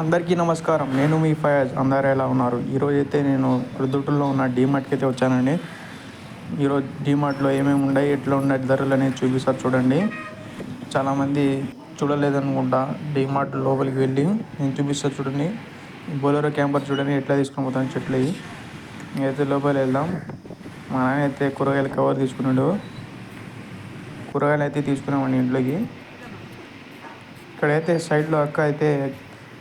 అందరికీ నమస్కారం. నేను మీ ఫయాజ్. అందరు ఎలా ఉన్నారు? ఈరోజు అయితే నేను ప్రొద్దుటూరులో ఉన్న డీమార్ట్కి అయితే వచ్చానండి. ఈరోజు డీమార్ట్లో ఏమేమి ఉన్నాయి ఎట్లా ఉన్నాయి ధరలు అనేది చూపిస్తారు చూడండి. చాలామంది చూడలేదనుకుంటా డీమార్ట్ లోపలికి వెళ్ళి. నేను చూపిస్తా చూడండి. బోలెరో క్యాంపర్ చూడండి ఎట్లా తీసుకొని పోతాను చెట్లు అయితే లోపల వెళ్దాం. మా నాన్న అయితే కూరగాయల కవర్ తీసుకున్నాడు. కూరగాయలు అయితే తీసుకున్నామండి ఇంట్లోకి. ఇక్కడైతే సైడ్లో అక్క అయితే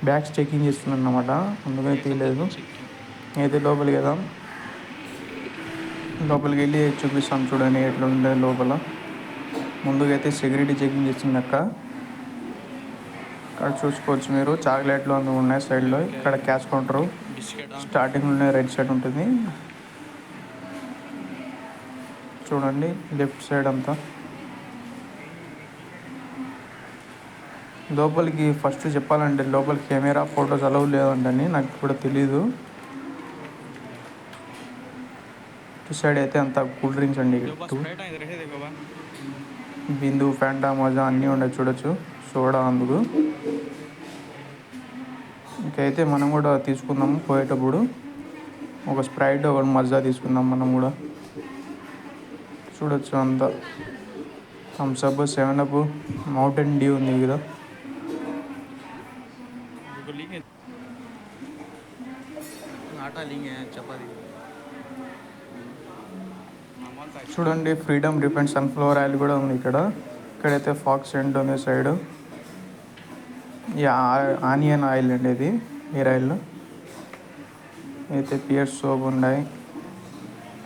బ్యాగ్స్ చెకింగ్ చేస్తున్నాను అనమాట అందుకని తీయలేదు. అయితే లోపలికి వెళ్దాం. లోపలికి వెళ్ళి చూపిస్తాం చూడండి ఎట్లా ఉండే లోపల. ముందుగా అయితే సెక్యూరిటీ చెకింగ్ చేస్తుంది అక్క. ఇక్కడ చూసుకోవచ్చు మీరు. చాక్లెట్లు అందుకు ఉన్నాయి సైడ్లో. ఇక్కడ క్యాష్ కౌంటర్. స్టార్టింగ్లోనే రైట్ సైడ్ ఉంటుంది. చూడండి లెఫ్ట్ సైడ్ అంతా. లోపలికి ఫస్ట్ చెప్పాలంటే లోపల కెమెరా ఫొటోస్ అలౌ లేదంటని నాకు కూడా తెలీదు. ఇటు సైడ్ అయితే అంత కూల్ డ్రింక్స్ అండి బిందు ఫ్యాంటా మజా అన్నీ ఉన్నాయి చూడొచ్చు. సోడా అందుకు. ఇంకైతే మనం కూడా తీసుకుందాము పోయేటప్పుడు. ఒక స్ప్రైట్ ఒక మజా తీసుకుందాం మనం కూడా. చూడొచ్చు అంతా. Thums Up Seven Up Mountain Dew ఉంది కదా. आटा लेंगे चपाती చూడండి ఫ్రీడమ్ డిఫెండ్ సన్ఫ్లవర్ ఆయిల్ కూడా ఉంది ఇక్కడ ఇక్కడైతే ఫాక్స్ ఎండ్ ఉంది సైడ్ ఈ ఆనియన్ ఆయిల్ అండి ఇది హెయిర్ ఆయిల్ అయితే పియర్స్ సోప్ ఉన్నాయి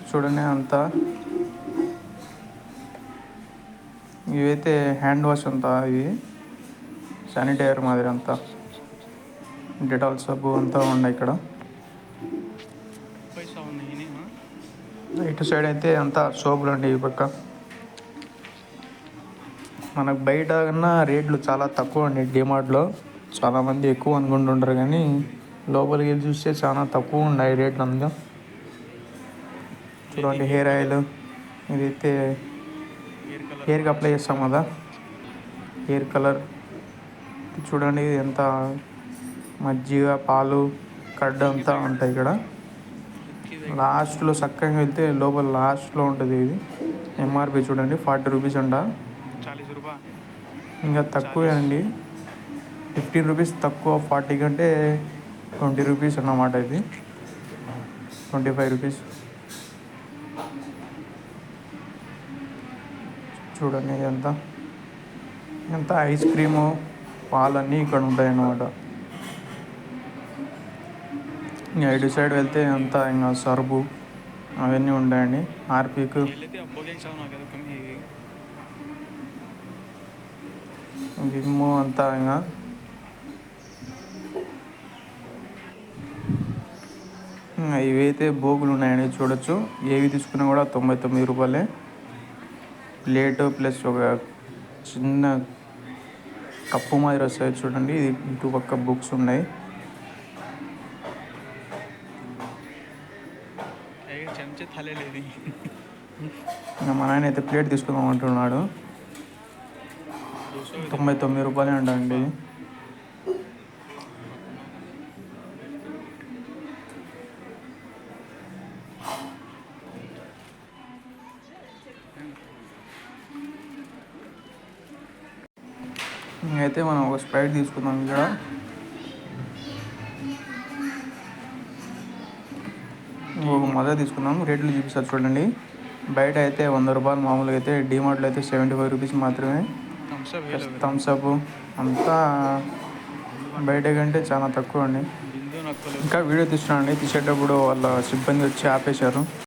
చూడండి అంతా ఇవైతే హ్యాండ్ వాష్ అంతా ఇవి శానిటైజర్ మాదిరి అంతా డెటాల్ సబ్బు అంతా ఉన్నాయి ఇక్కడ. ఇటు సైడ్ అయితే అంతా సోపులు అండి ఈ పక్క. మనకు బయట కన్నా రేట్లు చాలా తక్కువ అండి డిమార్ట్లో. చాలామంది ఎక్కువ అనుకుంటుంటారు కానీ లోపలికి వెళ్ళి చూస్తే చాలా తక్కువ ఉన్నాయి రేట్లు అందులో చూడండి హెయిర్ ఆయిల్. ఇదైతే హెయిర్కి అప్లై చేస్తాం కదా. Hair colour. చూడండి ఇది ఎంత మజ్జిగ పాలు కడ్డ అంతా ఉంటాయి ఇక్కడ. లాస్ట్లో చక్కగా వెళ్తే లోపల లాస్ట్లో ఉంటుంది ఇది. ఎంఆర్పి చూడండి ఫార్టీ రూపీస్ అంట. ఇంకా తక్కువే అండి. ఫిఫ్టీన్ రూపీస్ తక్కువ ఫార్టీ కంటే ట్వంటీ రూపీస్ అన్నమాట ఇది. Twenty five rupees. చూడండి ఇదంతా. ఇంత ఐస్ క్రీము పాలన్నీ ఇక్కడ ఉంటాయి అన్నమాట ఇటు సైడ్ వెళ్తే అంతా ఇంకా సరుబు అవన్నీ ఉండండి ఆర్పిక్ విమ్ము అంతా ఇంకా. ఇవైతే బోగులు ఉన్నాయని చూడొచ్చు. ఏవి తీసుకున్నా కూడా తొంభై తొమ్మిది రూపాయలే. ప్లేట్ ప్లస్ ఒక చిన్న కప్పు మాదిరి వస్తాయి చూడండి. ఇది ఇటు పక్క బుక్స్ ఉన్నాయి. ఇంకా మా నాయన అయితే ప్లేట్ తీసుకుందాం అంటున్నాడు. తొంభై తొమ్మిది రూపాయలే అండి అయితే మనం ఒక స్ప్రైట్ తీసుకుందాం ఇక్కడ. మొదట తీసుకున్నాం. రేట్లు చూపిస్తారు చూడండి. బయట అయితే వంద రూపాయలు మామూలుగా అయితే డిమార్ట్లో అయితే సెవెంటీ ఫైవ్ రూపీస్ మాత్రమే. థమ్స్ అప్ అంతా బయట కంటే చాలా తక్కువ అండి. ఇంకా వీడియో తీస్తున్నాండి తీసేటప్పుడు వాళ్ళ సిబ్బంది వచ్చి ఆపేశారు.